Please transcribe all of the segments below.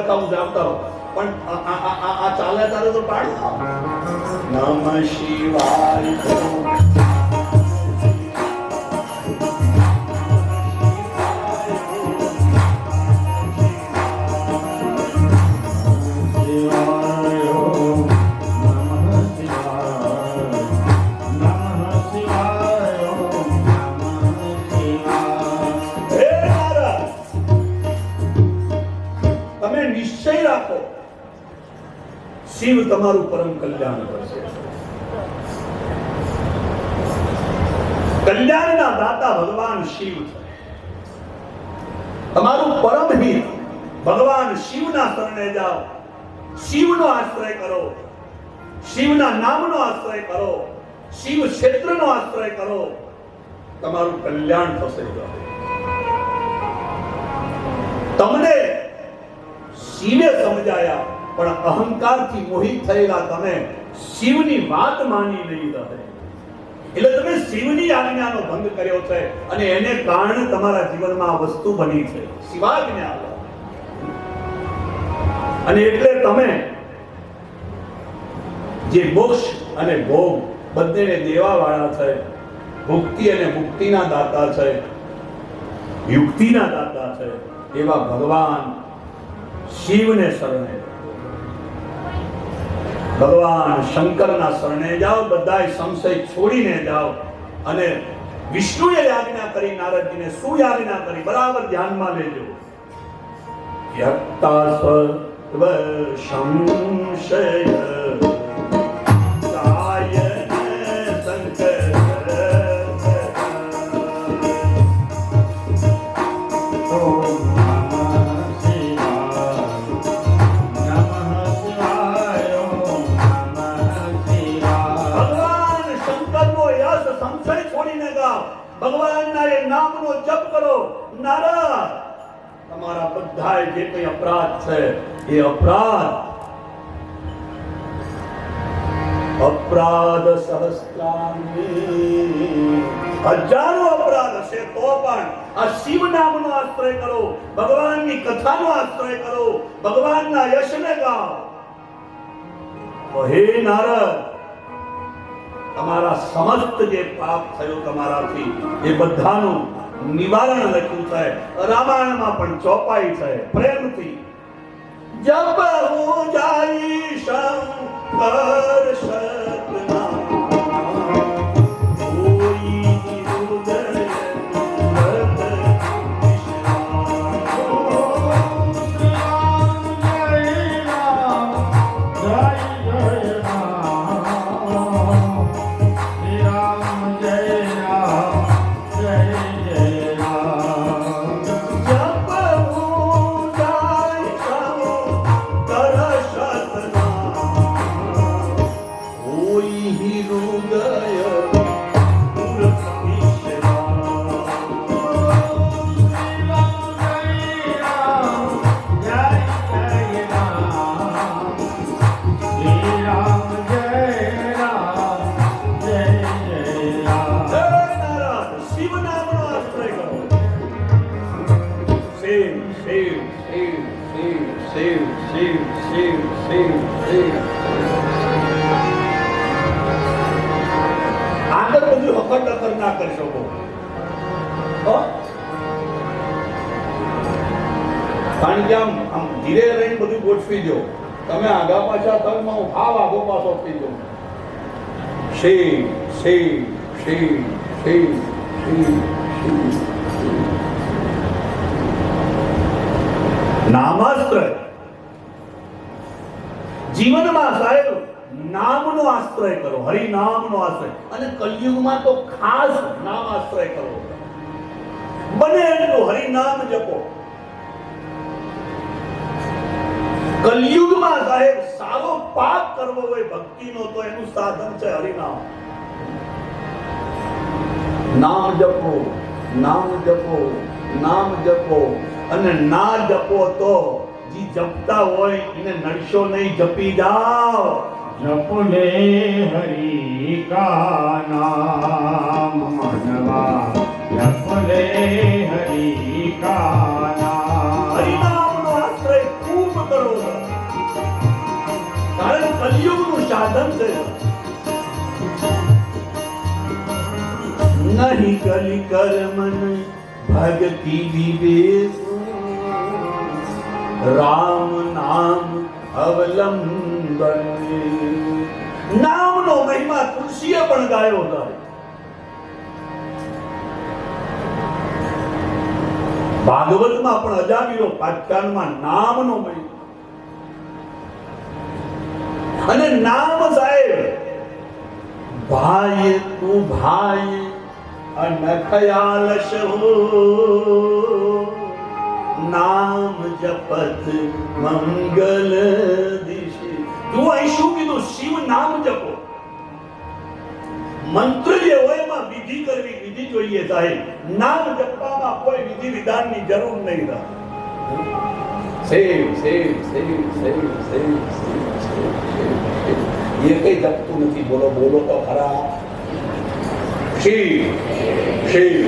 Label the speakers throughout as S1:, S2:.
S1: ભડકાવું છે આવતા રહો. પણ આ ચાલે તારે તો પાડ. નમ શિવાય. શિવ તમારું પરમ કલ્યાણ કરશે. કલ્યાણના દાતા ભગવાન શિવ તમારું પરમ હિત, ભગવાન શિવના શરણે જાઓ. શિવનો આશ્રય કરો. શિવના નામનો આશ્રય કરો. શિવ ક્ષેત્રનો આશ્રય કરો. તમારું કલ્યાણ થશે. તમને શિવે સમજાયા. પણ અહંકારથી મોહિત થયેલા તમે શિવની વાત માની નહીં રહે એટલે તમે શિવની આજ્ઞાનો ભંગ કર્યો છે અને એને કારણે તમારા જીવનમાં વસ્તુ બની છે. શિવાજ્ઞા અને એટલે તમે જે મોક્ષ અને ભોગ બંનેને દેવા વાળા છે ભુક્તિ અને મુક્તિના દાતા છે, યુક્તિના દાતા છે, એવા ભગવાન શિવને શરણે. ભગવાન શંકરના શરણે જાઓ, બધાય સંશય છોડીને જાઓ. અને વિષ્ણુએ યાજ્ઞા કરી, નારદજીને શું યાજ્ઞા કરી, બરાબર ધ્યાનમાં લેજો. યક્તા સર્વ સંશય ભગવાનના એ નામનો જપ કરો. નારા તમારા બધાય જે કંઈ અપરાધ છે, એ અપરાધ. અપરાધ હજારો અપરાધ હશે તો પણ આ શિવ નામનો આશ્રય કરો, ભગવાનની કથાનો આશ્રય કરો, ભગવાનના યશને ગાઓ. હે નારદ તમારા સમસ્ત જે પાપ થયું તમારાથી, એ બધાનું નિવારણ લખ્યું છે રામાયણમાં પણ ચોપાઈ છે પ્રેમથી. જબ હું જાય શંકર ના કરી શકો. કારણ કે આમ આમ ધીરે રહીને બધું ગોઠવી દો. તમે આગા પાછા તલમાં હું હાવ આગો પાછો થઈ દો. શી શી શી શી નામાસ્ત્ર. જીવનમાં સાહેબ નામનો આશ્રય કરો હરિ નામનો આશ્રય. અને કલયુગમાં તો ખાસ નામ આશ્રય કરો. હરિનામ જપો. કલયુગમાં સાહેબ, સારો પાપ કરવો હોય ભક્તિનો, તો એનું સાધન છે હરિનામ. નામ જપો નામ જપો નામ જપો. અને ના જપો તો, જે જપતા હોય એને નડશો નહીં જપી જાઓ.
S2: જપલે હરિ કા નામ મનવા જપલે હરિ કા નામ
S1: હરિનામનો આશ્રય ખૂબ કરો કારણ કલયુગનું સાધન છે નહીં કલી કર્મન ભક્તિ વિવેક રામ નામ અવલંબન નામનો મહિમા તુલસીએ પણ ગાયો હતો. ભાગવતમાં પણ અજામ્યો પાટકાનમાં નામનો મહિમા. અને નામ સાહેબ, ભાઈ તું ભાઈ અન ખયાલ હો. નામ જપત મંગલ દિશે તું અહીં શું કીધું શિવ નામ જપો મંત્ર જે હોય એમાં વિધિ કરવી વિધિ જોઈએ સાહેબ નામ જપવામાં કોઈ વિધિ વિધાનની જરૂર નહીં રહે સેવ સેવ સેવ સેવ સેવ સેવ સેવ સેવ એ કઈ જપતું નથી બોલો બોલો તો ખરા શિવ શિવ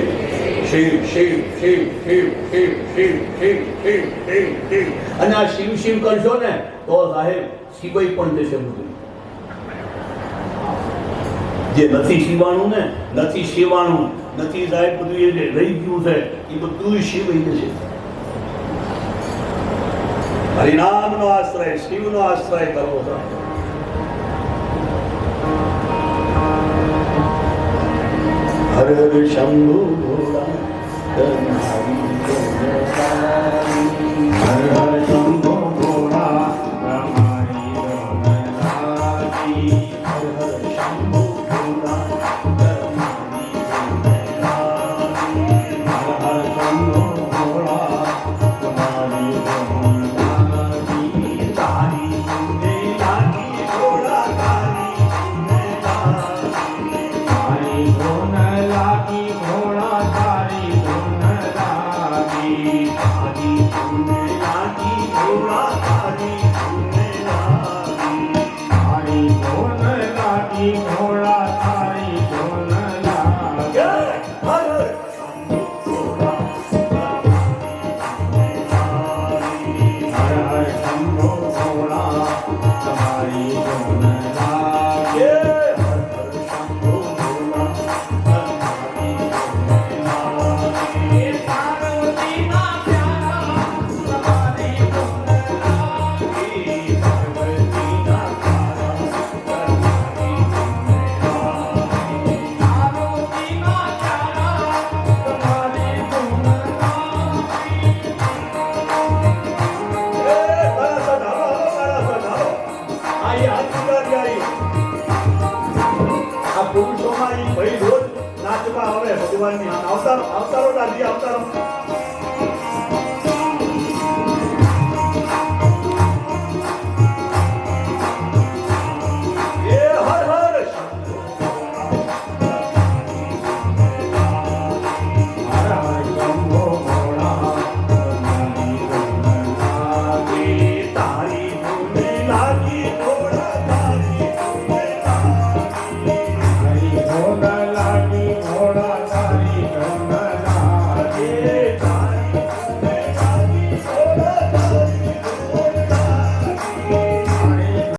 S1: શિવ શિવ શિવ શિવ શિવ શિવ શિવ શિવ શિવ શિવ અને આ શિવ શિવ કરશો ને તો સાહેબ શિવય પણ જશે બધું જે નથી શિવાણું ને, નથી શિવાણું, નથી સાહેબ બધું એ જે રહી ગયું છે, એ બધું શિવાઈ જશે. હરિનામનો આશ્રય, શિવનો આશ્રય કરવો છે. હર હર શંભુ ભોળા તમારી જનતારી.
S2: Har Har
S1: Lord. var bir.